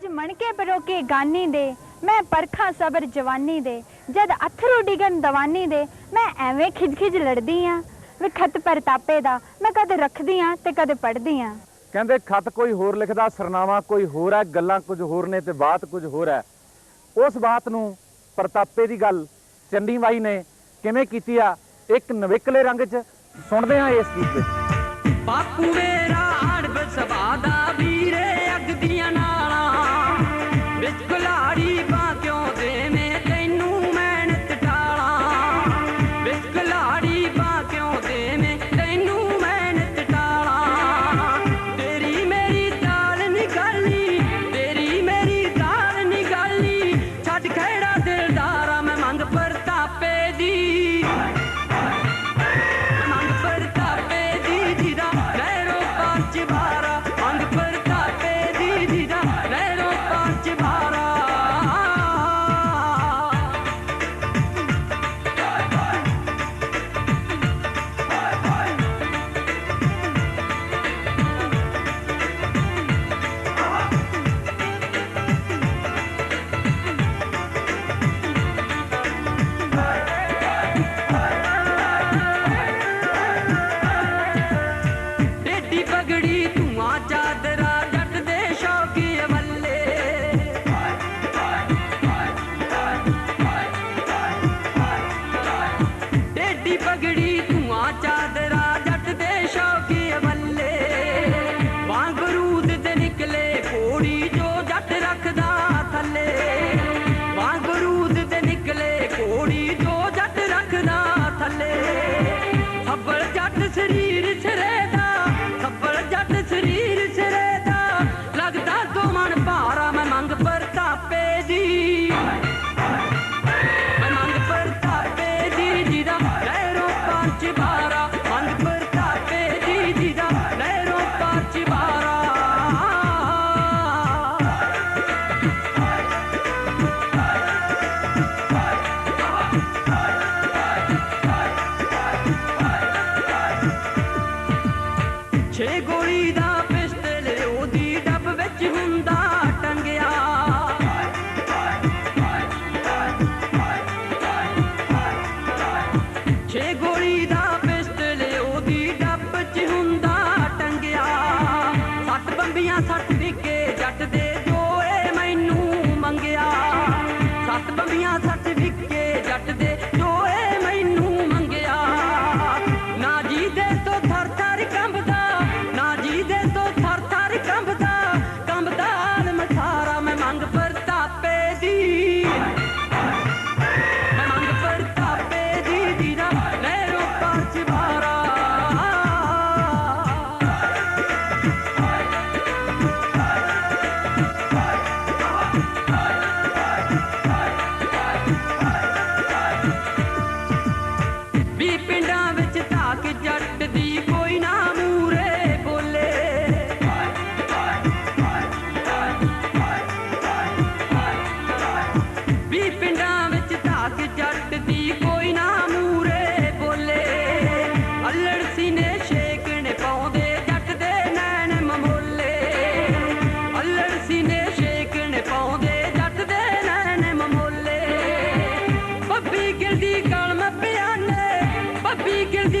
ਕੁਝ ਮਣਕੇ ਪਰੋਕੇ ਗਾਨੀ ਦੇ। ਮੈਂ ਪਰਖਾਂ ਸਬਰ ਜਵਾਨੀ ਦੇ। ਜਦ ਅਥਰੂ ਡਿਗਨ ਦਵਾਨੀ ਦੇ ਮੈਂ ਐਵੇਂ ਖਿਜ-ਖਿਜ ਲੜਦੀ ਆ। ਵੀ ਖਤ ਪਰਤਾਪੇ ਦਾ ਮੈਂ ਕਦੇ ਰੱਖਦੀ ਆ ਤੇ ਕਦੇ ਪੜਦੀ ਆ। ਕਹਿੰਦੇ ਖਤ ਕੋਈ ਹੋਰ ਲਿਖਦਾ ਸਰਨਾਮਾ ਕੋਈ ਹੋਰ ਹੈ ਗੱਲਾਂ ਕੁਝ ਹੋਰ ਨੇ ਤੇ ਬਾਤ ਕੁਝ ਹੋਰ ਹੈ ਉਸ ਬਾਤ ਨੂੰ ਪ੍ਰਤਾਪੇ ਦੀ ਗੱਲ ਚੰਨੀ ਬਾਈ ਨੇ ਕਿਵੇਂ ਕੀਤੀ ਆ ਇੱਕ ਨਵਿਕਲੇ ਰੰਗ 'ਚ ਸੁਣਦੇ ਹਾਂ ਇਸ ਗੀਤ ਵਿੱਚ। ਬਾਪੂ ਮੇਰਾ ਅੜਬ ਸਭਾ ਦਾ ਵੀਰੇ ਅੱਗ ਦੀਆਂ ਨਾਲਾਂ ਵਿੱਚ ਜਿਵਾ ਪਿੰਡਾਂ ਵਿੱਚ ਧਾਕ ਜੱਟ ਦੀ ਕੋਈ ਨਾ ਮੂਰੇ ਬੋਲੇ। ਅਲੜ ਸੀਨੇ ਸ਼ੇਕਣੇ ਪਾਉਂਦੇ ਜੱਟ ਦੇ ਨੈਣ ਮਮੋਲੇ। ਅਲੜ ਸੀਨੇ ਸ਼ੇਕਣੇ ਪਾਉਂਦੇ ਜੱਟ ਦੇ ਨੈਣ ਮਮੋਲੇ। ਬੱਬੀ ਗਿਲਦੀ ਕਲਮ ਪਿਆਨੇ, ਬੱਬੀ ਗਿਲਦੀ